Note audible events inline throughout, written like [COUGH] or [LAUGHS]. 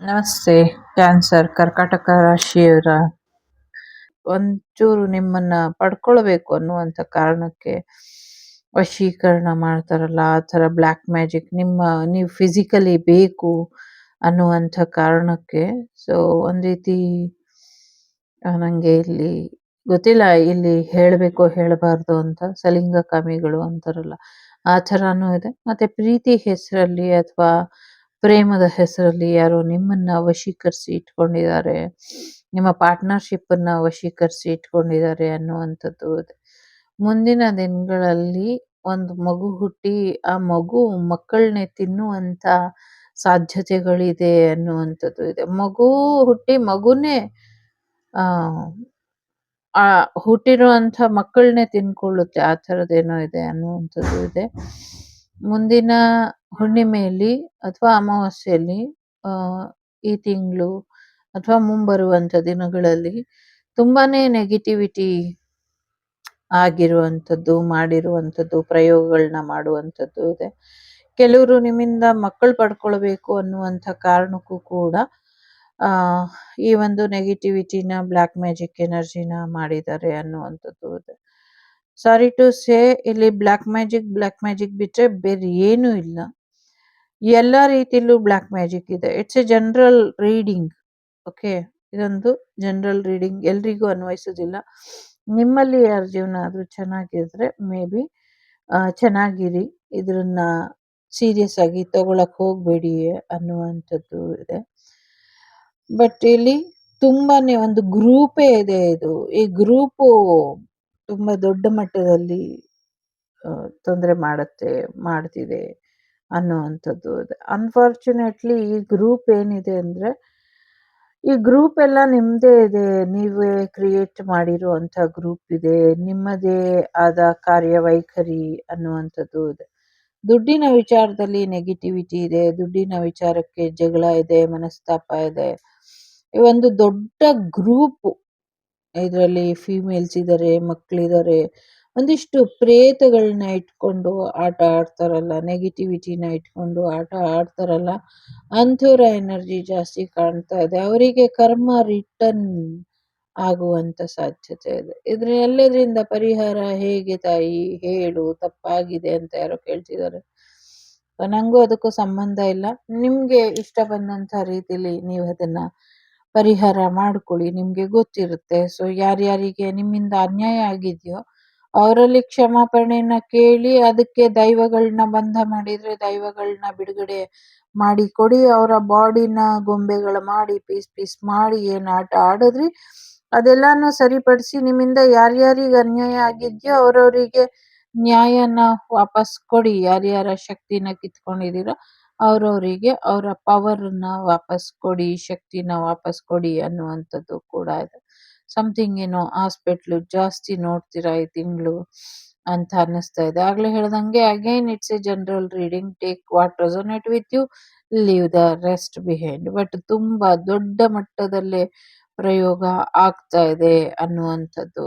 ನಮಸ್ತೆ, ಕ್ಯಾನ್ಸರ್, ಕರ್ಕಾಟಕ ರಾಶಿಯವರ. ಒಂಚೂರು ನಿಮ್ಮನ್ನ ಪಡ್ಕೊಳ್ಬೇಕು ಅನ್ನುವಂಥ ಕಾರಣಕ್ಕೆ ವಶೀಕರಣ ಮಾಡ್ತಾರಲ್ಲ, ಆ ಥರ ಬ್ಲ್ಯಾಕ್ ಮ್ಯಾಜಿಕ್ ನಿಮ್ಮ, ನೀವು ಫಿಸಿಕಲಿ ಬೇಕು ಅನ್ನುವಂಥ ಕಾರಣಕ್ಕೆ. ಸೊ ಒಂದು ರೀತಿ ನನಗೆ ನಂಗೆ ಇಲ್ಲಿ ಗೊತ್ತಿಲ್ಲ ಇಲ್ಲಿ ಹೇಳಬೇಕು ಹೇಳಬಾರ್ದು ಅಂತ ಸಲಿಂಗ ಕಾಮಿಗಳು ಅಂತಾರಲ್ಲ, ಆ ಥರನೂ ಇದೆ. ಮತ್ತೆ ಪ್ರೀತಿ ಹೆಸರಲ್ಲಿ ಅಥವಾ ಪ್ರೇಮದ ಹೆಸರಲ್ಲಿ ಯಾರೋ ನಿಮ್ಮನ್ನ ವಶೀಕರಿಸಿ ಇಟ್ಕೊಂಡಿದ್ದಾರೆ, ನಿಮ್ಮ ಪಾರ್ಟ್ನರ್ಶಿಪ್ ಅನ್ನ ವಶೀಕರಿಸಿ ಇಟ್ಕೊಂಡಿದ್ದಾರೆ ಅನ್ನುವಂಥದ್ದು ಇದೆ. ಮುಂದಿನ ದಿನಗಳಲ್ಲಿ ಒಂದು ಮಗು ಹುಟ್ಟಿ ಆ ಮಗು ಮಕ್ಕಳನ್ನೇ ತಿನ್ನುವಂತ ಸಾಧ್ಯತೆಗಳಿದೆ ಅನ್ನುವಂಥದ್ದು ಇದೆ. ಮಗು ಹುಟ್ಟಿ ಮಗುನೇ ಆ ಹುಟ್ಟಿರುವಂತಹ ಹುಟ್ಟಿರುವಂತ ಮಕ್ಕಳನ್ನೇ ತಿನ್ಕೊಳ್ಳುತ್ತೆ. ಆ ಥರದ್ದೇನೋ ಇದೆ ಅನ್ನುವಂಥದ್ದು ಇದೆ. ಮುಂದಿನ ಹುಣ್ಣಿಮೆಯಲ್ಲಿ ಅಥವಾ ಅಮಾವಾಸ್ಯೆಯಲ್ಲಿ ಈ ತಿಂಗಳು ಅಥವಾ ಮುಂಬರುವಂತ ದಿನಗಳಲ್ಲಿ ತುಂಬಾನೇ ನೆಗೆಟಿವಿಟಿ ಆಗಿರುವಂಥದ್ದು, ಮಾಡಿರುವಂಥದ್ದು ಪ್ರಯೋಗಗಳನ್ನ ಮಾಡುವಂಥದ್ದು ಇದೆ. ಕೆಲವರು ನಿಮ್ಮಿಂದ ಮಕ್ಕಳು ಪಡ್ಕೊಳ್ಬೇಕು ಅನ್ನುವಂಥ ಕಾರಣಕ್ಕೂ ಕೂಡ ಈ ಒಂದು ನೆಗೆಟಿವಿಟಿನ ಬ್ಲ್ಯಾಕ್ ಮ್ಯಾಜಿಕ್ ಎನರ್ಜಿನ ಮಾಡಿದ್ದಾರೆ ಅನ್ನುವಂಥದ್ದು ಇದೆ. ಸಾರಿ ಟು ಸೇ ಇಲ್ಲಿ ಬ್ಲ್ಯಾಕ್ ಮ್ಯಾಜಿಕ್ ಬ್ಲ್ಯಾಕ್ ಮ್ಯಾಜಿಕ್ ಬಿಟ್ರೆ ಬೇರೆ ಏನೂ ಇಲ್ಲ. ಎಲ್ಲ ರೀತಿಯಲ್ಲೂ ಬ್ಲ್ಯಾಕ್ ಮ್ಯಾಜಿಕ್ ಇದೆ. It's a general reading okay ಇದೊಂದು ಜನರಲ್ ರೀಡಿಂಗ್ ಎಲ್ರಿಗೂ ಅನ್ವಯಿಸೋದಿಲ್ಲ ನಿಮ್ಮಲ್ಲಿ ಯಾರ ಜೀವನ ಆದರೂ ಚೆನ್ನಾಗಿದ್ರೆ ಮೇ ಬಿ ಚೆನ್ನಾಗಿರಿ. ಇದ್ರನ್ನ ಸೀರಿಯಸ್ ಆಗಿ ತಗೊಳಕ್ ಹೋಗ್ಬೇಡಿ ಅನ್ನುವಂಥದ್ದು ಇದೆ. ಬಟ್ ಇಲ್ಲಿ ತುಂಬಾನೇ ಒಂದು ಗ್ರೂಪೇ ಇದೆ ಇದು. ಈ ಗ್ರೂಪು ತುಂಬಾ ದೊಡ್ಡ ಮಟ್ಟದಲ್ಲಿ ತೊಂದರೆ ಮಾಡುತ್ತೆ, ಮಾಡ್ತಿದೆ ಅನ್ನುವಂಥದ್ದು. ಇದೆ ಅನ್ಫಾರ್ಚುನೇಟ್ಲಿ ಈ ಗ್ರೂಪ್ ಏನಿದೆ ಅಂದ್ರೆ, ಈ ಗ್ರೂಪ್ ಎಲ್ಲ ನಿಮ್ಮದೇ ಇದೆ. ನೀವೇ ಕ್ರಿಯೇಟ್ ಮಾಡಿರುವಂತ ಗ್ರೂಪ್ ಇದೆ. ನಿಮ್ಮದೇ ಆದ ಕಾರ್ಯವೈಖರಿ ಅನ್ನುವಂಥದ್ದು ಇದೆ. ದುಡ್ಡಿನ ವಿಚಾರದಲ್ಲಿ ನೆಗೆಟಿವಿಟಿ ಇದೆ, ದುಡ್ಡಿನ ವಿಚಾರಕ್ಕೆ ಜಗಳ ಇದೆ, ಮನಸ್ತಾಪ ಇದೆ. ಈ ಒಂದು ದೊಡ್ಡ ಗ್ರೂಪ್ ಇದರಲ್ಲಿ ಫೀಮೇಲ್ಸ್ ಇದ್ದಾರೆ ಮಕ್ಕಳಿದ್ದಾರೆ ಒಂದಿಷ್ಟು ಪ್ರೇತಗಳನ್ನ ಇಟ್ಕೊಂಡು ಆಟ ಆಡ್ತಾರಲ್ಲ ನೆಗೆಟಿವಿಟಿನ ಇಟ್ಕೊಂಡು ಆಟ ಆಡ್ತಾರಲ್ಲ, ಅಂಥವ್ರ ಎನರ್ಜಿ ಜಾಸ್ತಿ ಕಾಣ್ತಾ ಇದೆ. ಅವರಿಗೆ ಕರ್ಮ ರಿಟರ್ನ್ ಆಗುವಂತ ಸಾಧ್ಯತೆ ಇದೆ. ಇದ್ರ ಎಲ್ಲದರಿಂದ ಪರಿಹಾರ ಹೇಗೆ ತಾಯಿ ಹೇಳು, ತಪ್ಪಾಗಿದೆ ಅಂತ ಯಾರೋ ಕೇಳ್ತಿದ್ದಾರೆ. ನನಗೂ ಅದಕ್ಕೂ ಸಂಬಂಧ ಇಲ್ಲ. ನಿಮಗೆ ಇಷ್ಟ ಬಂದಂತ ರೀತಿಲಿ ನೀವು ಅದನ್ನ ಪರಿಹಾರ ಮಾಡ್ಕೊಳ್ಳಿ, ನಿಮಗೆ ಗೊತ್ತಿರುತ್ತೆ. ಸೊ ಯಾರ್ಯಾರಿಗೆ ನಿಮ್ಮಿಂದ ಅನ್ಯಾಯ ಆಗಿದೆಯೋ ಅವರಲ್ಲಿ ಕ್ಷಮಾಪಣೆಯನ್ನ ಕೇಳಿ ಅದಕ್ಕೆ ದೈವಗಳನ್ನ ಬಂಧ ಮಾಡಿದ್ರೆ ದೈವಗಳನ್ನ ಬಿಡುಗಡೆ ಮಾಡಿ ಕೊಡಿ ಅವರ ಬಾಡಿನ ಗೊಂಬೆಗಳ ಮಾಡಿ ಪೀಸ್ ಪೀಸ್ ಮಾಡಿ ಏನು ಆಟ ಆಡಿದ್ರಿ? ಅದೆಲ್ಲಾನು ಸರಿಪಡಿಸಿ ನಿಮ್ಮಿಂದ ಯಾರ್ಯಾರಿಗೆ ಅನ್ಯಾಯ ಆಗಿದ್ಯೋ ಅವರವರಿಗೆ ನ್ಯಾಯನ ವಾಪಸ್ ಕೊಡಿ. ಯಾರ್ಯಾರ ಶಕ್ತಿನ ಕಿತ್ಕೊಂಡಿದ್ದೀರೋ ಅವರವರಿಗೆ ಅವರ ಪವರ್ನ ವಾಪಸ್ ಕೊಡಿ, ಶಕ್ತಿನ ವಾಪಸ್ ಕೊಡಿ ಅನ್ನುವಂಥದ್ದು ಕೂಡ ಇದೆ. ಸಮಥಿಂಗ್ ಏನೋ ಹಾಸ್ಪಿಟ್ಲು ಜಾಸ್ತಿ ನೋಡ್ತೀರಾ ಈ ತಿಂಗಳು ಅಂತ ಅನ್ನಿಸ್ತಾ ಇದೆ. ಆಗ್ಲೇ ಹೇಳ್ದಂಗೆ again it's a general reading take what resonate with you leave the rest behind but ತುಂಬಾ ದೊಡ್ಡ ಮಟ್ಟದಲ್ಲೇ ಪ್ರಯೋಗ ಆಗ್ತಾ ಇದೆ ಅನ್ನುವಂಥದ್ದು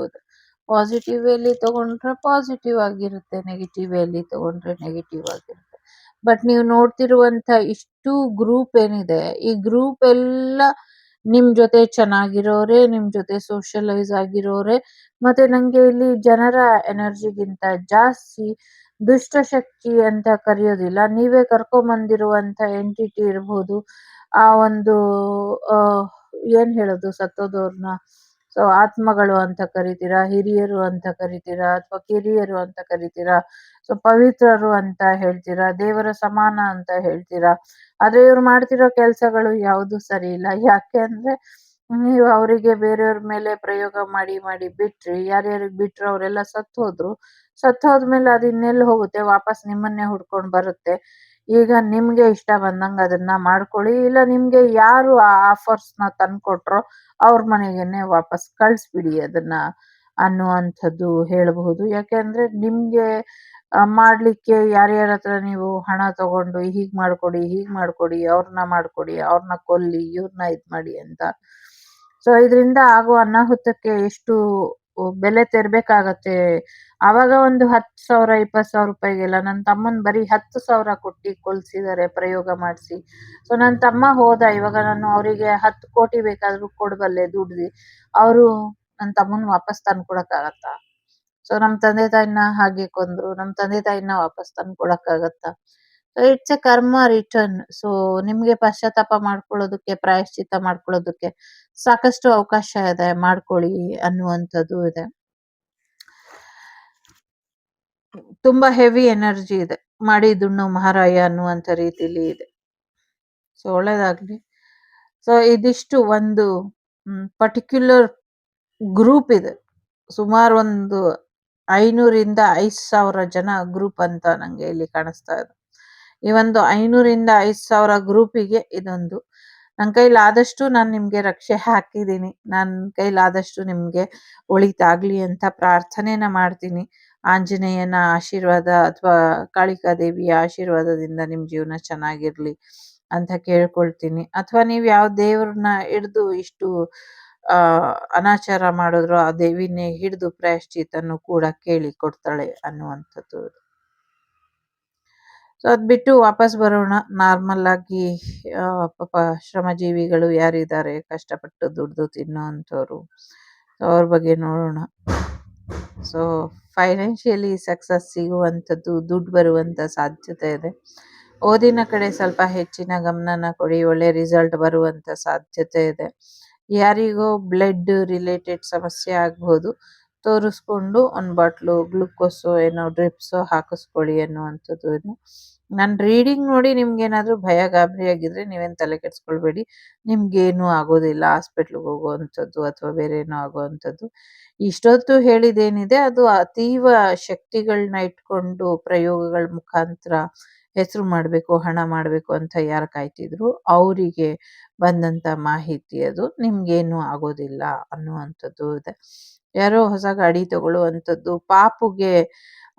ಪಾಸಿಟಿವ್ ಅಲ್ಲಿ ತಗೊಂಡ್ರೆ ಪಾಸಿಟಿವ್ ಆಗಿರುತ್ತೆ ನೆಗೆಟಿವ್ ಅಲ್ಲಿ ತಗೊಂಡ್ರೆ ನೆಗೆಟಿವ್ ಆಗಿರುತ್ತೆ. ಬಟ್ ನೀವು ನೋಡ್ತಿರುವಂತ ಇಷ್ಟು ಗ್ರೂಪ್ ಏನಿದೆ, ಈ ಗ್ರೂಪ್ ಎಲ್ಲ ನಿಮ್ ಜೊತೆ ಚೆನ್ನಾಗಿರೋರೆ, ನಿಮ್ ಜೊತೆ ಸೋಷಿಯಲೈಸ್ ಆಗಿರೋರೆ, ಮತ್ತೆ ನಂಗೆ ಇಲ್ಲಿ ಜನರ ಎನರ್ಜಿಗಿಂತ ಜಾಸ್ತಿ ದುಷ್ಟಶಕ್ತಿ ಅಂತ ಕರೆಯೋದಿಲ್ಲ. ನೀವೇ ಕರ್ಕೊಂಬಂದಿರುವಂತ ಎಂಟಿಟಿ ಇರ್ಬೋದು, ಆ ಒಂದು ಏನ್ ಹೇಳೋದು? ಸತ್ತೋದವ್ರನ್ನ ಸೊ ಆತ್ಮಗಳು ಅಂತ ಕರಿತೀರಾ? ಹಿರಿಯರು ಅಂತ ಕರಿತೀರಾ? ಅಥವಾ ಕಿರಿಯರು ಅಂತ ಕರಿತೀರಾ? ಸೊ ಪವಿತ್ರರು ಅಂತ ಹೇಳ್ತೀರಾ? ದೇವರ ಸಮಾನ ಅಂತ ಹೇಳ್ತೀರಾ? ಆದ್ರೆ ಇವ್ರು ಮಾಡ್ತಿರೋ ಕೆಲಸಗಳು ಯಾವುದು ಸರಿ ಇಲ್ಲ. ಯಾಕೆ ಅಂದ್ರೆ, ನೀವು ಅವರಿಗೆ ಬೇರೆಯವ್ರ ಮೇಲೆ ಪ್ರಯೋಗ ಮಾಡಿ ಮಾಡಿ ಬಿಟ್ರಿ. ಯಾರ್ಯಾರಿಗೆ ಬಿಟ್ರು ಅವರೆಲ್ಲ ಸತ್ತು ಹೋದ್ರು ಸತ್ತು ಹೋದ್ಮೇಲೆ ಅದು ಇನ್ನೆಲ್ಲಿ ಹೋಗುತ್ತೆ? ವಾಪಸ್ ನಿಮ್ಮನ್ನೇ ಹುಡ್ಕೊಂಡ್ ಬರುತ್ತೆ. ಈಗ ನಿಮ್ಗೆ ಇಷ್ಟ ಬಂದಂಗ ಅದನ್ನ ಮಾಡ್ಕೊಳ್ಳಿ. ಇಲ್ಲ ನಿಮ್ಗೆ ಯಾರು ಆ ಆಫರ್ಸ್ನ ತಂದ್ಕೊಟ್ರೋ ಅವ್ರ ಮನೆಗೇನೆ ವಾಪಸ್ ಕಳ್ಸ್ಬಿಡಿ ಅದನ್ನ ಅನ್ನುವಂಥದ್ದು ಹೇಳಬಹುದು. ಯಾಕೆಂದ್ರೆ ನಿಮ್ಗೆ ಮಾಡ್ಲಿಕ್ಕೆ ಯಾರ್ಯಾರ ಹತ್ರ ನೀವು ಹಣ ತಗೊಂಡು ಹೀಗ್ ಮಾಡ್ಕೊಡಿ ಹೀಗ್ ಮಾಡ್ಕೊಡಿ ಅವ್ರನ್ನ ಮಾಡ್ಕೊಡಿ ಅವ್ರನ್ನ ಕೊಲ್ಲಿ ಇವ್ರನ್ನ ಇದ್ ಮಾಡಿ ಅಂತ. ಸೊ ಇದರಿಂದ ಆಗುವ ಅನಾಹುತಕ್ಕೆ ಎಷ್ಟು ಬೆಲೆ ತೆರಬೇಕಾಗತ್ತೆ. ಅವಾಗ ಒಂದು ಹತ್ತು ಸಾವಿರ, ಇಪ್ಪತ್ತು ಸಾವಿರ ರೂಪಾಯಿಗೆಲ್ಲ ನನ್ನ ತಮ್ಮನ್ ಬರೀ ಹತ್ತು ಸಾವಿರ ಕೊಟ್ಟು ಕೊಲ್ಸಿದ್ದಾರೆ ಪ್ರಯೋಗ ಮಾಡಿಸಿ. ಸೊ ನನ್ನ ತಮ್ಮ ಹೋದ, ಇವಾಗ ನಾನು ಅವರಿಗೆ ಹತ್ತು ಕೋಟಿ ಬೇಕಾದ್ರೂ ಕೊಡಬಲ್ಲೆ ದುಡ್ದು. ಅವರು ನನ್ನ ತಮ್ಮನ್ ವಾಪಸ್ ತಂದು ಕೊಡಕ್ಕಾಗತ್ತಾ ಸೊ ನಮ್ಮ ತಂದೆ ತಾಯಿನ ಹಾಗೆ ಕೊಂದ್ರು. ನಮ್ಮ ತಂದೆ ತಾಯಿನ ವಾಪಸ್ ತಂದು ಕೊಡಕ್ಕಾಗತ್ತಾ it's a karma return so ನಿಮ್ಗೆ ಪಶ್ಚಾತ್ತಾಪ ಮಾಡ್ಕೊಳ್ಳೋದಕ್ಕೆ, ಪ್ರಾಯಶ್ಚಿತ್ತ ಮಾಡ್ಕೊಳ್ಳೋದಕ್ಕೆ ಸಾಕಷ್ಟು ಅವಕಾಶ ಇದೆ. ಮಾಡ್ಕೊಳ್ಳಿ ಅನ್ನುವಂಥದ್ದು ಇದೆ. ತುಂಬಾ ಹೆವಿ ಎನರ್ಜಿ ಇದೆ. ಮಾಡಿ ದುಣ್ಣು ಮಹಾರಾಯ ಅನ್ನುವಂತ ರೀತಿಲಿ ಇದೆ. ಸೊ ಒಳ್ಳೇದಾಗ್ಲಿ. ಸೊ ಇದಿಷ್ಟು ಒಂದು ಪರ್ಟಿಕ್ಯುಲರ್ ಗ್ರೂಪ್ ಇದೆ. ಸುಮಾರು ಒಂದು ಐನೂರಿಂದ ಐದು ಸಾವಿರ ಜನ ಗ್ರೂಪ್ ಅಂತ ನಂಗೆ ಇಲ್ಲಿ ಕಾಣಿಸ್ತಾ ಇದೆ. ಈ ಒಂದು ಐನೂರಿಂದ ಐದು ಸಾವಿರ ಗ್ರೂಪಿಗೆ ಇದೊಂದು. ನನ್ನ ಕೈಲಾದಷ್ಟು ನಾನು ನಿಮ್ಗೆ ರಕ್ಷೆ ಹಾಕಿದ್ದೀನಿ. ನನ್ನ ಕೈಲಾದಷ್ಟು ನಿಮ್ಗೆ ಒಳಿತಾಗ್ಲಿ ಅಂತ ಪ್ರಾರ್ಥನೆನ ಮಾಡ್ತೀನಿ. ಆಂಜನೇಯನ ಆಶೀರ್ವಾದ ಅಥವಾ ಕಾಳಿಕಾ ದೇವಿಯ ಆಶೀರ್ವಾದದಿಂದ ನಿಮ್ಮ ಜೀವನ ಚೆನ್ನಾಗಿರ್ಲಿ ಅಂತ ಕೇಳ್ಕೊಳ್ತೀನಿ. ಅಥವಾ ನೀವು ಯಾವ ದೇವ್ರನ್ನ ಹಿಡಿದು ಇಷ್ಟು, ಆ, ಅನಾಚಾರ ಮಾಡಿದ್ರು ಆ ದೇವಿನೇ ಹಿಡಿದು ಪ್ರಾಯಶ್ಚಿತ್ತನ್ನು ಕೂಡ ಕೇಳಿ ಕೊಡ್ತಾಳೆ ಅನ್ನುವಂಥದ್ದು. ಸೊ ಅದ್ ಬಿಟ್ಟು ವಾಪಸ್ ಬರೋಣ. ನಾರ್ಮಲ್ ಆಗಿ ಪಾಪ ಶ್ರಮಜೀವಿಗಳು ಯಾರಿದ್ದಾರೆ ಕಷ್ಟಪಟ್ಟು ದುಡ್ದು ತಿನ್ನೋಂಥವ್ರು ಅವ್ರ ಬಗ್ಗೆ ನೋಡೋಣ. ಸೊ ಫೈನಾನ್ಷಿಯಲಿ ಸಕ್ಸಸ್ ಸಿಗುವಂಥದ್ದು, ದುಡ್ಡು ಬರುವಂಥ ಸಾಧ್ಯತೆ ಇದೆ. ಓದಿನ ಕಡೆ ಸ್ವಲ್ಪ ಹೆಚ್ಚಿನ ಗಮನನ ಕೊಡಿ. ಒಳ್ಳೆ ರಿಸಲ್ಟ್ ಬರುವಂಥ ಸಾಧ್ಯತೆ ಇದೆ. ಯಾರಿಗೋ ಬ್ಲಡ್ ರಿಲೇಟೆಡ್ ಸಮಸ್ಯೆ ಆಗ್ಬೋದು. ತೋರಿಸ್ಕೊಂಡು ಒಂದು ಬಾಟ್ಲು ಗ್ಲುಕೋಸು ಏನೋ ಡ್ರಿಪ್ಸ್ ಹಾಕಿಸ್ಕೊಳ್ಳಿ ಅನ್ನುವಂಥದ್ದು ಇದು. ನನ್ನ ರೀಡಿಂಗ್ ನೋಡಿ ನಿಮ್ಗೆ ಏನಾದರೂ ಭಯ ಗಾಬರಿ ಆಗಿದ್ರೆ ನೀವೇನು ತಲೆ ಕೆಡಿಸ್ಕೊಳ್ಬೇಡಿ. ನಿಮ್ಗೇನು ಆಗೋದಿಲ್ಲ ಹಾಸ್ಪಿಟ್ಲಿಗೆ ಹೋಗುವಂಥದ್ದು ಅಥವಾ ಬೇರೆ ಏನೋ ಆಗುವಂಥದ್ದು. ಇಷ್ಟೊತ್ತು ಹೇಳಿದೇನಿದೆ, ಅದು ಅತೀವ ಶಕ್ತಿಗಳನ್ನ ಇಟ್ಕೊಂಡು ಪ್ರಯೋಗಗಳ ಮುಖಾಂತರ ಹೆಸರು ಮಾಡಬೇಕು, ಹಣ ಮಾಡಬೇಕು ಅಂತ ಯಾರು ಕಾಯ್ತಿದ್ರು, ಅವರಿಗೆ ಬಂದಂತ ಮಾಹಿತಿ ಅದು. ನಿಮ್ಗೇನು ಆಗೋದಿಲ್ಲ ಅನ್ನುವಂಥದ್ದು ಇದೆ. ಯಾರೋ ಹೊಸ ಗಾಡಿ ತಗೊಳ್ಳುವಂಥದ್ದು, ಪಾಪುಗೆ,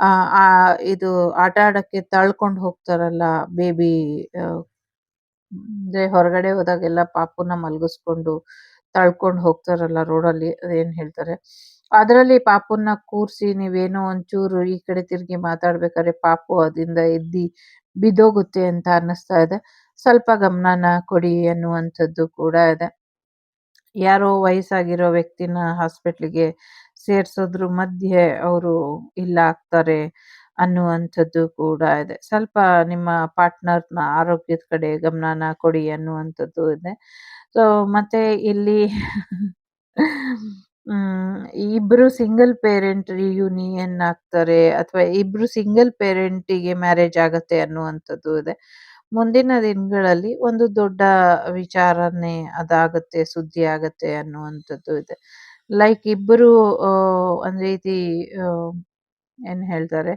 ಆ ಇದು ಆಟ ಆಡಕ್ಕೆ ತಳ್ಕೊಂಡು ಹೋಗ್ತಾರಲ್ಲ ಬೇಬಿ ಅಂದ್ರೆ ಹೊರಗಡೆ ಹೋದಾಗೆಲ್ಲ ಪಾಪುನ ಮಲಗಿಸ್ಕೊಂಡು ತಳ್ಕೊಂಡು ಹೋಗ್ತಾರಲ್ಲ ರೋಡಲ್ಲಿ, ಅದೇನ್ ಹೇಳ್ತಾರೆ. ಅದರಲ್ಲಿ ಪಾಪುನ ಕೂರ್ಸಿ ನೀವೇನೋ ಒಂಚೂರು ಈ ಕಡೆ ತಿರುಗಿ ಮಾತಾಡ್ಬೇಕಾದ್ರೆ ಪಾಪು ಅದಿಂದ ಎದ್ದಿ ಬಿದ್ದೋಗುತ್ತೆ ಅಂತ ಅನ್ನಿಸ್ತಾ ಇದೆ. ಸ್ವಲ್ಪ ಗಮನನ ಕೊಡಿ ಅನ್ನುವಂಥದ್ದು ಕೂಡ ಇದೆ. ಯಾರೋ ವಯಸ್ಸಾಗಿರೋ ವ್ಯಕ್ತಿನ ಹಾಸ್ಪಿಟ್ಲಿಗೆ ಸೇರ್ಸೋದ್ರ ಮಧ್ಯೆ ಅವರು ಇಲ್ಲ ಆಗ್ತಾರೆ ಅನ್ನುವಂಥದ್ದು ಕೂಡ ಇದೆ. ಸ್ವಲ್ಪ ನಿಮ್ಮ ಪಾರ್ಟ್ನರ್ನ ಆರೋಗ್ಯದ ಕಡೆ ಗಮನನ ಕೊಡಿ ಅನ್ನುವಂಥದ್ದು ಇದೆ. ಸೊ ಮತ್ತೆ ಇಲ್ಲಿ [LAUGHS] ಇಬ್ರು ಸಿಂಗಲ್ ಪೇರೆಂಟ್ ರಿಯೂನಿಯನ್ ಆಗ್ತಾರೆ ಅಥವಾ ಇಬ್ರು ಸಿಂಗಲ್ ಪೇರೆಂಟಿಗೆ ಮ್ಯಾರೇಜ್ ಆಗತ್ತೆ ಅನ್ನುವಂಥದ್ದು ಇದೆ. ಮುಂದಿನ ದಿನಗಳಲ್ಲಿ ಒಂದು ದೊಡ್ಡ ವಿಚಾರನೆ ಅದಾಗುತ್ತೆ, ಸುದ್ದಿ ಆಗುತ್ತೆ ಅನ್ನುವಂಥದ್ದು ಇದೆ. ಲೈಕ್ ಇಬ್ಬರು ಒಂದ್ ರೀತಿ ಏನ್ ಹೇಳ್ತಾರೆ,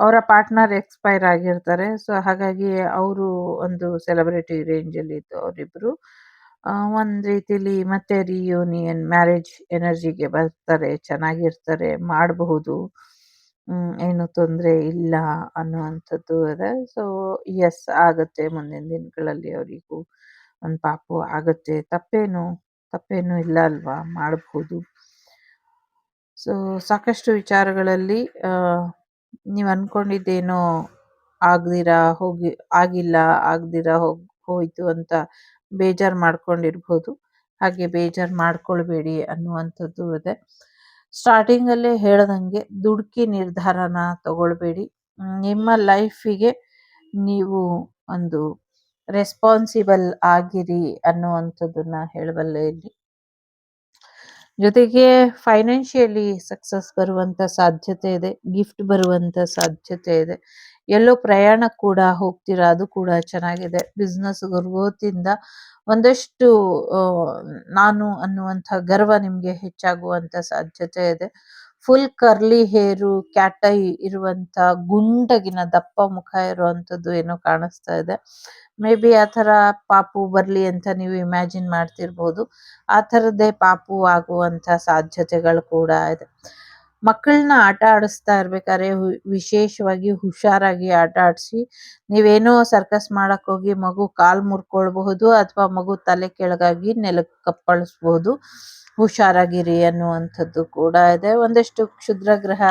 ಅವರ ಪಾರ್ಟ್ನರ್ ಎಕ್ಸ್ಪೈರ್ ಆಗಿರ್ತಾರೆ. ಸೊ ಹಾಗಾಗಿ ಅವರು ಒಂದು ಸೆಲೆಬ್ರಿಟಿ ರೇಂಜ್ ಅಲ್ಲಿ ಇದ್ದು ಅವರಿಬ್ರು ಒಂದು ರೀತಿಲಿ ಮತ್ತೆ ರಿಯೂನಿಯನ್ ಮ್ಯಾರೇಜ್ ಎನರ್ಜಿಗೆ ಬರ್ತಾರೆ, ಚೆನ್ನಾಗಿರ್ತಾರೆ, ಮಾಡಬಹುದು. ಏನು ತೊಂದರೆ ಇಲ್ಲ ಅನ್ನುವಂಥದ್ದು ಇದೆ. ಸೊ ಎಸ್ ಆಗುತ್ತೆ ಮುಂದಿನ ದಿನಗಳಲ್ಲಿ ಅವರಿಗೂ ಒಂದು ಪಾಪು ಆಗುತ್ತೆ. ತಪ್ಪೇನು ತಪ್ಪೇನು ಇಲ್ಲ ಅಲ್ವಾ? ಮಾಡಬಹುದು ಸೊ ಸಾಕಷ್ಟು ವಿಚಾರಗಳಲ್ಲಿ ನೀವು ಅನ್ಕೊಂಡಿದ್ದೇನೋ ಆಗದಿರ, ಹೋಗಿ, ಆಗಿಲ್ಲ, ಆಗ್ದಿರಾ, ಹೋಗ್, ಹೋಯಿತು ಅಂತ ಬೇಜಾರ್ ಮಾಡ್ಕೊಂಡಿರ್ಬೋದು. ಹಾಗೆ ಬೇಜಾರ್ ಮಾಡ್ಕೊಳ್ಬೇಡಿ ಅನ್ನುವಂಥದ್ದು ಇದೆ. ಸ್ಟಾರ್ಟಿಂಗ್ ಅಲ್ಲೇ ಹೇಳ್ದಂಗೆ ದುಡುಕಿ ನಿರ್ಧಾರನ ತಗೊಳ್ಬೇಡಿ. ನಿಮ್ಮ ಲೈಫಿಗೆ ನೀವು ಒಂದು ರೆಸ್ಪಾನ್ಸಿಬಲ್ ಆಗಿರಿ ಅನ್ನುವಂಥದ್ದನ್ನ ಹೇಳಬಲ್ಲೆ ಇಲ್ಲಿ. ಜೊತೆಗೆ ಫೈನಾನ್ಷಿಯಲಿ ಸಕ್ಸಸ್ ಬರುವಂತ ಸಾಧ್ಯತೆ ಇದೆ, ಗಿಫ್ಟ್ ಬರುವಂತ ಸಾಧ್ಯತೆ ಇದೆ. ಎಲ್ಲೋ ಪ್ರಯಾಣ ಕೂಡ ಹೋಗ್ತೀರಾ? ಅದು ಕೂಡ ಚೆನ್ನಾಗಿದೆ. ಬಿಸ್ನೆಸ್ ಗರ್ವದಿಂದ ಒಂದಷ್ಟು ನಾನು ಅನ್ನುವಂಥ ಗರ್ವ ನಿಮಗೆ ಹೆಚ್ಚಾಗುವಂತ ಸಾಧ್ಯತೆ ಇದೆ. ಫುಲ್ ಕರ್ಲಿ ಹೇರು ಕ್ಯಾಟೈ ಇರುವಂತ ಗುಂಡಗಿನ ದಪ್ಪ ಮುಖ ಇರುವಂತದ್ದು ಏನೋ ಕಾಣಿಸ್ತಾ ಇದೆ. ಮೇ ಬಿ ಆ ತರ ಪಾಪು ಬರ್ಲಿ ಅಂತ ನೀವು ಇಮ್ಯಾಜಿನ್ ಮಾಡ್ತಿರ್ಬೋದು. ಆ ಥರದ್ದೇ ಪಾಪು ಆಗುವಂತ ಸಾಧ್ಯತೆಗಳು ಕೂಡ ಇದೆ. ಮಕ್ಕಳನ್ನ ಆಟ ಆಡಿಸ್ತಾ ಇರ್ಬೇಕಾದ್ರೆ ವಿಶೇಷವಾಗಿ ಹುಷಾರಾಗಿ ಆಟ ಆಡಿಸಿ, ನೀವೇನೋ ಸರ್ಕಸ್ ಮಾಡಕ್ ಹೋಗಿ ಮಗು ಕಾಲ್ ಮುರ್ಕೊಳ್ಬಹುದು ಅಥವಾ ಮಗು ತಲೆ ಕೆಳಗಾಗಿ ನೆಲಕ್ಕೆ ಕಪ್ಪಳಿಸ್ಬಹುದು ಹುಷಾರಾಗಿರಿ ಅನ್ನುವಂಥದ್ದು ಕೂಡ ಇದೆ. ಒಂದಷ್ಟು ಕ್ಷುದ್ರ ಗ್ರಹ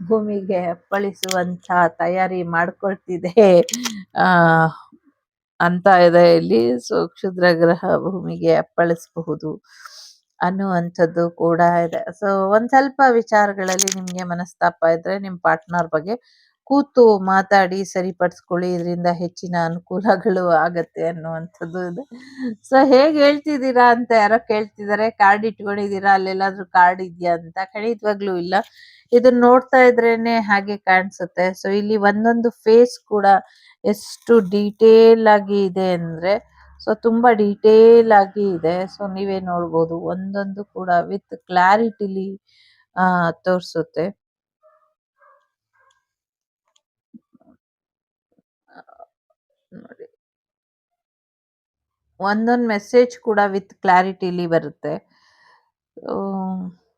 ಭೂಮಿಗೆ ಅಪ್ಪಳಿಸುವಂತ ತಯಾರಿ ಮಾಡ್ಕೊಳ್ತಿದೆ. ಅಂತ ಇದೆ ಇಲ್ಲಿ. ಸೊ ಕ್ಷುದ್ರ ಗ್ರಹ ಭೂಮಿಗೆ ಅಪ್ಪಳಿಸಬಹುದು. ಅನ್ನುವಂಥದ್ದು ಕೂಡ ಇದೆ. ಸೊ ಒಂದ್ ಸ್ವಲ್ಪ ವಿಚಾರಗಳಲ್ಲಿ ನಿಮಗೆ ಮನಸ್ತಾಪ ಇದ್ರೆ ನಿಮ್ಮ ಪಾರ್ಟ್ನರ್ ಬಗ್ಗೆ ಕೂತು ಮಾತಾಡಿ ಸರಿಪಡಿಸ್ಕೊಳ್ಳಿ, ಇದರಿಂದ ಹೆಚ್ಚಿನ ಅನುಕೂಲಗಳು ಆಗತ್ತೆ ಅನ್ನುವಂಥದ್ದು ಇದೆ. ಸೊ ಹೇಗೆ ಹೇಳ್ತಿದ್ದೀರಾ ಅಂತ ಯಾರೋ ಕೇಳ್ತಿದ್ದಾರೆ. ಕಾರ್ಡ್ ಇಟ್ಕೊಂಡಿದ್ದೀರಾ? ಅಲ್ಲೆಲ್ಲಾದ್ರೂ ಕಾರ್ಡ್ ಇದೆಯಾ ಅಂತ? ಖಂಡಿತವಾಗ್ಲೂ ಇಲ್ಲ. ಇದನ್ನ ನೋಡ್ತಾ ಇದ್ರೇನೆ ಹಾಗೆ ಕಾಣಿಸುತ್ತೆ. ಸೊ ಇಲ್ಲಿ ಒಂದೊಂದು ಫೇಸ್ ಕೂಡ ಎಷ್ಟು ಡೀಟೇಲ್ ಆಗಿ ಇದೆ ಅಂದ್ರೆ ಸೊ ತುಂಬಾ ಡೀಟೇಲ್ ಆಗಿ ಇದೆ. ಸೊ ನೀವೇ ನೋಡ್ಬೋದು. ಒಂದೊಂದು ಕೂಡ ವಿತ್ ಕ್ಲಾರಿಟಿಲಿ ತೋರಿಸುತ್ತೆ. ನೋಡಿ. ಒಂದೊಂದು ಮೆಸೇಜ್ ಕೂಡ ವಿತ್ ಕ್ಲಾರಿಟಿಲಿ ಬರುತ್ತೆ.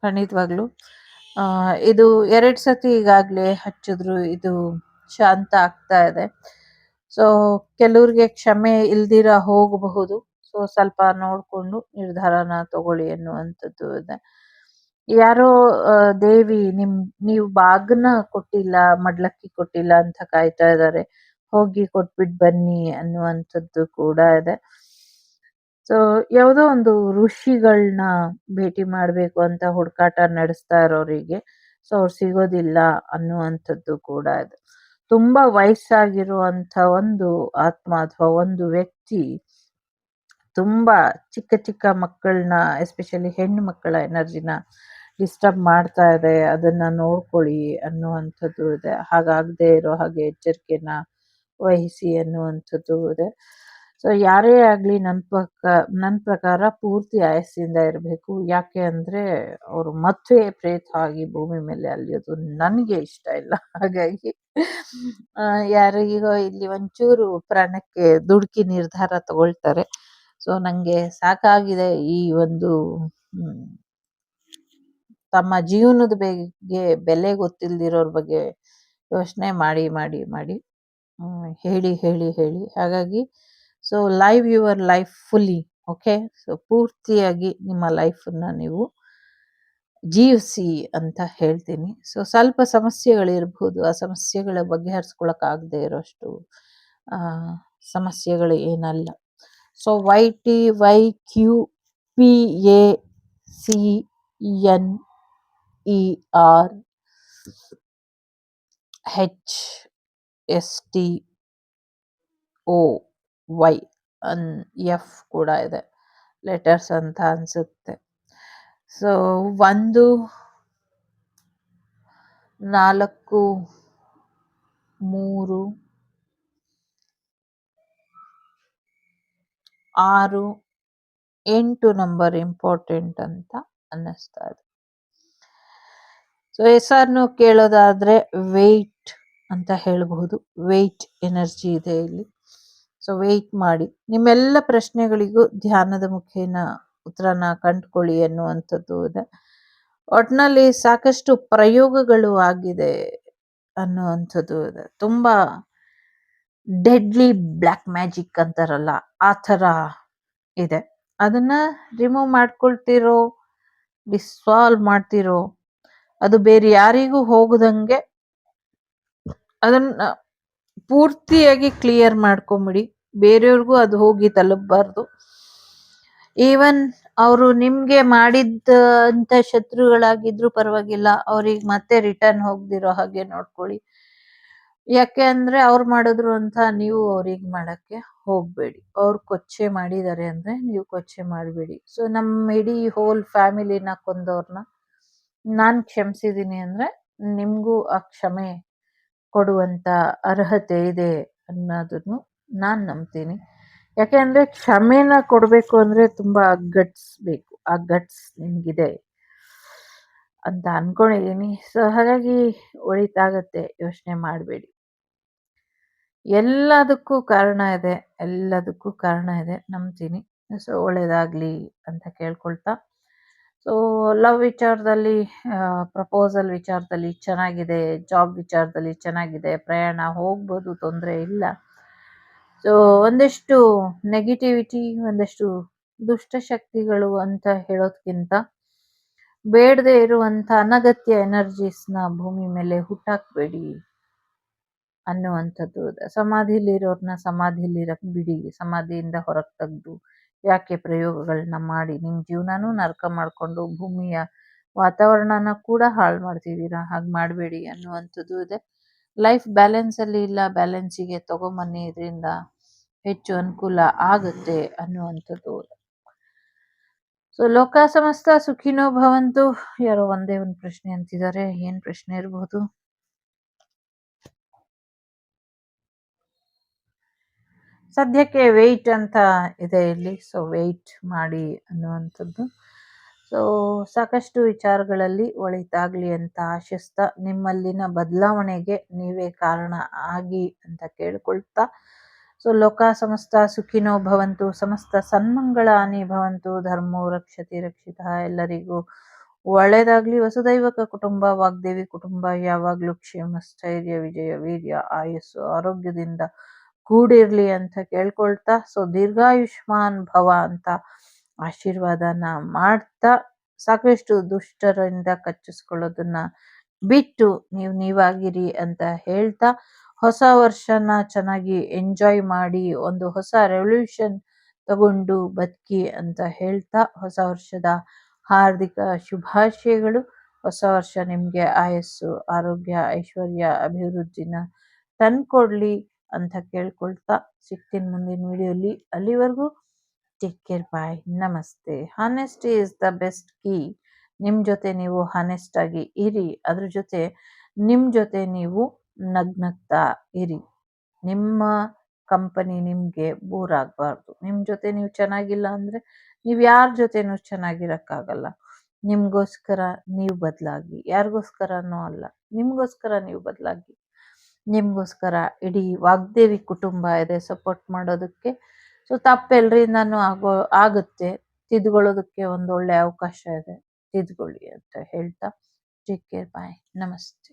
ಖಂಡಿತವಾಗ್ಲು. ಇದು ಎರಡು ಸತಿ ಈಗಾಗಲೇ ಹಚ್ಚಿದ್ರು. ಇದು ಶಾಂತ ಆಗ್ತಾ ಇದೆ. ಸೊ ಕೆಲವ್ರಿಗೆ ಕ್ಷಮೆ ಇಲ್ದಿರ ಹೋಗಬಹುದು. ಸೊ ಸ್ವಲ್ಪ ನೋಡ್ಕೊಂಡು ನಿರ್ಧಾರನ ತಗೊಳ್ಳಿ ಅನ್ನುವಂಥದ್ದು ಇದೆ. ಯಾರೋ ದೇವಿ ನಿಮ್, ನೀವು ಬಾಗ್ನ ಕೊಟ್ಟಿಲ್ಲ, ಮಡ್ಲಕ್ಕಿ ಕೊಟ್ಟಿಲ್ಲ ಅಂತ ಕಾಯ್ತಾ ಇದ್ದಾರೆ. ಹೋಗಿ ಕೊಟ್ಬಿಟ್ಟು ಬನ್ನಿ ಅನ್ನುವಂಥದ್ದು ಕೂಡ ಇದೆ. ಸೊ ಯಾವುದೋ ಒಂದು ಋಷಿಗಳನ್ನ ಭೇಟಿ ಮಾಡ್ಬೇಕು ಅಂತ ಹುಡುಕಾಟ ನಡೆಸ್ತಾ ಇರೋರಿಗೆ, ಸೊ, ಅವ್ರು ಸಿಗೋದಿಲ್ಲ ಅನ್ನುವಂಥದ್ದು ಕೂಡ ಇದೆ. ತುಂಬಾ ವಯಸ್ಸಾಗಿರುವಂಥ ಒಂದು ಆತ್ಮ ಅಥವಾ ಒಂದು ವ್ಯಕ್ತಿ ತುಂಬಾ ಚಿಕ್ಕ ಚಿಕ್ಕ ಮಕ್ಕಳನ್ನ ಎಸ್ಪೆಷಲಿ ಹೆಣ್ಣು ಮಕ್ಕಳ ಎನರ್ಜಿನ ಡಿಸ್ಟರ್ಬ್ ಮಾಡ್ತಾ ಇದೆ, ಅದನ್ನ ನೋಡ್ಕೊಳ್ಳಿ ಅನ್ನುವಂಥದ್ದು ಇದೆ. ಹಾಗಾಗದೇ ಇರೋ ಹಾಗೆ ಎಚ್ಚರಿಕೆನ ವಹಿಸಿ ಅನ್ನುವಂಥದ್ದು ಇದೆ. ಸೊ ಯಾರೇ ಆಗಲಿ ನನ್ನ ಪಕ್ಕ ನನ್ನ ಪ್ರಕಾರ ಪೂರ್ತಿ ಆಯಸ್ಸಿಂದ ಇರಬೇಕು. ಯಾಕೆ ಅಂದರೆ ಅವರು ಮತ್ತೆ ಪ್ರೇತ ಆಗಿ ಭೂಮಿ ಮೇಲೆ ಅಲ್ಲಿಯೋದು ನನಗೆ ಇಷ್ಟ ಇಲ್ಲ. ಹಾಗಾಗಿ ಯಾರಿಗೋ ಇಲ್ಲಿ ಒಂಚೂರು ಪ್ರಾಣಕ್ಕೆ ದುಡುಕಿ ನಿರ್ಧಾರ ತಗೊಳ್ತಾರೆ. ಸೊ ನನಗೆ ಸಾಕಾಗಿದೆ ಈ ಒಂದು ತಮ್ಮ ಜೀವನದ ಬಗ್ಗೆ ಬೆಲೆ ಗೊತ್ತಿಲ್ದಿರೋರ್ ಬಗ್ಗೆ ಯೋಚನೆ ಮಾಡಿ ಮಾಡಿ ಮಾಡಿ ಹೇಳಿ ಹೇಳಿ ಹೇಳಿ. ಹಾಗಾಗಿ so live your life fully okay so ಪೂರ್ತಿಯಾಗಿ ನಿಮ್ಮ ಲೈಫನ್ನು ನೀವು ಜೀವಿಸಿ ಅಂತ ಹೇಳ್ತೀನಿ. ಸೊ ಸ್ವಲ್ಪ ಸಮಸ್ಯೆಗಳಿರ್ಬೋದು, ಆ ಸಮಸ್ಯೆಗಳ ಬಗೆಹರಿಸ್ಕೊಳಕ್ಕಾಗದೇ ಇರೋಷ್ಟು ಸಮಸ್ಯೆಗಳು ಏನಲ್ಲ. So Y T Y Q P A C N E R H S T O Y an F ಕೂಡ ಇದೆ. ಲೆಟರ್ಸ್ ಅಂತ ಅನ್ಸುತ್ತೆ. ಸೊ, ಒಂದು, ನಾಲ್ಕು, ಮೂರು, ಆರು, ಎಂಟು ನಂಬರ್ ಇಂಪಾರ್ಟೆಂಟ್ ಅಂತ ಅನ್ನಿಸ್ತಾ ಇದೆ. ಸೊ ಹೆಸರನ್ನು ಕೇಳೋದಾದ್ರೆ ವೆಯ್ಟ್ ಅಂತ ಹೇಳಬಹುದು. ವೆಯ್ಟ್ ಎನರ್ಜಿ ಇದೆ ಇಲ್ಲಿ. ಸೊ ವೆಯ್ಟ್ ಮಾಡಿ. ನಿಮ್ಮೆಲ್ಲ ಪ್ರಶ್ನೆಗಳಿಗೂ ಧ್ಯಾನದ ಮುಖೇನ ಉತ್ತರನ ಕಂಡುಕೊಳ್ಳಿ ಅನ್ನುವಂಥದ್ದು ಇದೆ. ಒಟ್ನಲ್ಲಿ ಸಾಕಷ್ಟು ಪ್ರಯೋಗಗಳು ಆಗಿದೆ ಅನ್ನುವಂಥದ್ದು ಇದೆ. ತುಂಬ ಡೆಡ್ಲಿ ಬ್ಲ್ಯಾಕ್ ಮ್ಯಾಜಿಕ್ ಅಂತಾರಲ್ಲ, ಆ ಥರ ಇದೆ. ಅದನ್ನ ರಿಮೂವ್ ಮಾಡ್ಕೊಳ್ತಿರೋ ಡಿಸಾಲ್ವ್ ಮಾಡ್ತಿರೋ, ಅದು ಬೇರೆ ಯಾರಿಗೂ ಹೋಗದಂಗೆ ಅದನ್ನ ಪೂರ್ತಿಯಾಗಿ ಕ್ಲಿಯರ್ ಮಾಡ್ಕೊಂಬಿಡಿ. ಬೇರೆಯವ್ರಿಗೂ ಅದು ಹೋಗಿ ತಲುಪಬಾರ್ದು. ಈವನ್ ಅವರು ನಿಮ್ಗೆ ಮಾಡಿದ್ದ ಅಂತ ಶತ್ರುಗಳಾಗಿದ್ರು ಪರವಾಗಿಲ್ಲ, ಅವ್ರಿಗೆ ಮತ್ತೆ ರಿಟರ್ನ್ ಹೋಗ್ದಿರೋ ಹಾಗೆ ನೋಡ್ಕೊಳ್ಳಿ. ಯಾಕೆ ಅಂದ್ರೆ ಅವ್ರು ಮಾಡಿದ್ರು ಅಂತ ನೀವು ಅವ್ರಿಗೆ ಮಾಡಕ್ಕೆ ಹೋಗ್ಬೇಡಿ. ಅವ್ರು ಕೊಚ್ಚೆ ಮಾಡಿದ್ದಾರೆ ಅಂದ್ರೆ ನೀವು ಕೊಚ್ಚೆ ಮಾಡಬೇಡಿ. ಸೊ ನಮ್ಮ ಇಡೀ ಹೋಲ್ ಫ್ಯಾಮಿಲಿನ ಕೊಂದವ್ರನ್ನ ನಾನು ಕ್ಷಮಿಸಿದೀನಿ ಅಂದ್ರೆ ನಿಮಗೂ ಆ ಕ್ಷಮೆ ಕೊಡುವಂತ ಅರ್ಹತೆ ಇದೆ ಅನ್ನೋದನ್ನು ನಾನ್ ನಂಬ್ತೀನಿ. ಯಾಕೆ ಅಂದರೆ ಕ್ಷಮೆನ ಕೊಡಬೇಕು ಅಂದರೆ ತುಂಬ ಗಟ್ಸ್ ಬೇಕು ಆ ಗಟ್ಸ್ ನಿಮಗಿದೆ ಅಂತ ಅಂದ್ಕೊಂಡಿದ್ದೀನಿ ಸೊ ಹಾಗಾಗಿ ಒಳಿತಾಗತ್ತೆ. ಯೋಚನೆ ಮಾಡಬೇಡಿ. ಎಲ್ಲದಕ್ಕೂ ಕಾರಣ ಇದೆ. ಎಲ್ಲದಕ್ಕೂ ಕಾರಣ ಇದೆ. ನಂಬ್ತೀನಿ. ಸೊ ಒಳ್ಳೇದಾಗ್ಲಿ ಅಂತ ಕೇಳ್ಕೊಳ್ತಾ. ಸೊ ಲವ್ ವಿಚಾರದಲ್ಲಿ ಪ್ರಪೋಸಲ್ ವಿಚಾರದಲ್ಲಿ ಚೆನ್ನಾಗಿದೆ ಜಾಬ್ ವಿಚಾರದಲ್ಲಿ ಚೆನ್ನಾಗಿದೆ, ಪ್ರಯಾಣ ಹೋಗ್ಬೋದು, ತೊಂದರೆ ಇಲ್ಲ. ಸೊ ಒಂದಷ್ಟು ನೆಗೆಟಿವಿಟಿ ಒಂದಷ್ಟು ದುಷ್ಟಶಕ್ತಿಗಳು ಅಂತ ಹೇಳೋದ್ಕಿಂತ ಬೇಡದೇ ಇರುವಂತ ಅನಗತ್ಯ ಎನರ್ಜೀಸ್ನ ಭೂಮಿ ಮೇಲೆ ಹುಟ್ಟಾಕ್ಬೇಡಿ ಅನ್ನುವಂಥದ್ದು. ಸಮಾಧಿಲಿರೋರ್ನ ಸಮಾಧಿಲಿರಕ್ ಬಿಡಿ ಸಮಾಧಿಯಿಂದ ಹೊರಗೆ ತೆಗ್ದು ಯಾಕೆ ಪ್ರಯೋಗಗಳನ್ನ ಮಾಡಿ? ನಿಮ್ಮ ಜೀವನನೂ ನರಕ ಮಾಡಿಕೊಂಡು ಭೂಮಿಯ ವಾತಾವರಣನ ಕೂಡ ಹಾಳು ಮಾಡ್ತಿದ್ದೀರಾ ಹಾಗೆ ಮಾಡಬೇಡಿ ಅನ್ನುವಂಥದ್ದು ಇದೆ. ಲೈಫ್ ಬ್ಯಾಲೆನ್ಸಲ್ಲಿ ಇಲ್ಲ ಬ್ಯಾಲೆನ್ಸಿಗೆ ತಗೊಂಬನ್ನಿ ಇದರಿಂದ ಹೆಚ್ಚು ಅನುಕೂಲ ಆಗುತ್ತೆ ಅನ್ನುವಂಥದ್ದು. ಸೊ ಲೋಕ ಸಮಸ್ತ ಸುಖಿನೋ ಭವಂತು. ಯಾರೋ ಒಂದೇ ಒಂದು ಪ್ರಶ್ನೆ ಅಂತಿದ್ದಾರೆ. ಏನ್ ಪ್ರಶ್ನೆ ಇರಬಹುದು ಸದ್ಯಕ್ಕೆ ವೆಯ್ಟ್ ಅಂತ ಇದೆ ಇಲ್ಲಿ. ಸೊ ವೆಯ್ಟ್ ಮಾಡಿ ಅನ್ನುವಂಥದ್ದು. ಸೊ ಸಾಕಷ್ಟು ವಿಚಾರಗಳಲ್ಲಿ ಒಳಿತಾಗ್ಲಿ ಅಂತ ಆಶಿಸ್ತಾ, ನಿಮ್ಮಲ್ಲಿನ ಬದಲಾವಣೆಗೆ ನೀವೇ ಕಾರಣ ಆಗಿ ಅಂತ ಕೇಳ್ಕೊಳ್ತಾ ಸೊ ಲೋಕ ಸಮಸ್ತ ಸುಖಿನೋ ಭವಂತು, ಸಮಸ್ತ ಸನ್ಮಂಗಳಾನಿ ಭವಂತು, ಧರ್ಮೋ ರಕ್ಷತಿ ರಕ್ಷಿತ ಎಲ್ಲರಿಗೂ. ಒಳ್ಳೇದಾಗ್ಲಿ ವಸುದೈವಕ ಕುಟುಂಬ, ವಾಗ್ದೇವಿ ಕುಟುಂಬ, ಯಾವಾಗ್ಲೂ ಕ್ಷೇಮ, ಸ್ಥೈರ್ಯ, ವಿಜಯ, ವೀರ್ಯ, ಆಯಸ್ಸು, ಆರೋಗ್ಯದಿಂದ ಕೂಡಿರಲಿ ಅಂತ ಕೇಳ್ಕೊಳ್ತಾ, ಸೊ ದೀರ್ಘಾಯುಷ್ಮಾನ್ ಭವ ಅಂತ ಆಶೀರ್ವಾದನ ಮಾಡ್ತಾ, ಸಾಕಷ್ಟು ದುಷ್ಟರಿಂದ ಕಚ್ಚಿಸ್ಕೊಳ್ಳೋದನ್ನ ಬಿಟ್ಟು ನೀವು ನೀವಾಗಿರಿ ಅಂತ ಹೇಳ್ತಾ ಹೊಸ ವರ್ಷನ ಚೆನ್ನಾಗಿ ಎಂಜಾಯ್ ಮಾಡಿ ಒಂದು ಹೊಸ ರೆವಲ್ಯೂಷನ್ ತಗೊಂಡು ಬದುಕಿ ಅಂತ ಹೇಳ್ತಾ ಹೊಸ ವರ್ಷದ ಹಾರ್ದಿಕ ಶುಭಾಶಯಗಳು. ಹೊಸ ವರ್ಷ ನಿಮಗೆ ಆಯಸ್ಸು, ಆರೋಗ್ಯ, ಐಶ್ವರ್ಯ, ಅಭಿವೃದ್ಧಿನ ತಂದ್ಕೊಡ್ಲಿ ಅಂತ ಕೇಳ್ಕೊಳ್ತಾ ಸಿಗ್ತೀನಿ ಮುಂದಿನ ವಿಡಿಯೋಲಿ. ಅಲ್ಲಿವರೆಗೂ ಟೇಕ್ ಕೇರ್ ಬಾಯ್ ನಮಸ್ತೆ. Honesty is the best key ನಿಮ್ಮ ಜೊತೆ ನೀವು ಹಾನೆಸ್ಟ್ ಆಗಿ ಇರಿ. ಅದ್ರ ಜೊತೆ ನಿಮ್ಮ ಜೊತೆ ನೀವು ನಗ್ನಗ್ತಾ ಇರಿ. ನಿಮ್ಮ ಕಂಪನಿ ನಿಮಗೆ ಬೋರ್ ಆಗಬಾರ್ದು. ನಿಮ್ಮ ಜೊತೆ ನೀವು ಚೆನ್ನಾಗಿಲ್ಲ ಅಂದರೆ ನೀವು ಯಾರ ಜೊತೆನೂ ಚೆನ್ನಾಗಿರೋಕ್ಕಾಗಲ್ಲ. ನಿಮಗೋಸ್ಕರ ನೀವು ಬದಲಾಗಿ, ಯಾರಿಗೋಸ್ಕರನೂ ಅಲ್ಲ. ನಿಮಗೋಸ್ಕರ ನೀವು ಬದಲಾಗಿ. ನಿಮಗೋಸ್ಕರ ಇಡೀ ವಾಗ್ದೇವಿ ಕುಟುಂಬ ಇದೆ ಸಪೋರ್ಟ್ ಮಾಡೋದಕ್ಕೆ. ಸೊ ತಪ್ಪೆಲ್ಲರಿಂದನೂ ಆಗೋ, ಆಗುತ್ತೆ. ತಿದ್ಕೊಳ್ಳೋದಕ್ಕೆ ಒಂದು ಒಳ್ಳೆ ಅವಕಾಶ ಇದೆ. ತಿದ್ಕೊಳ್ಳಿ ಅಂತ ಹೇಳ್ತಾ ಟೇಕ್ ಕೇರ್ ಬಾಯ್ ನಮಸ್ತೆ.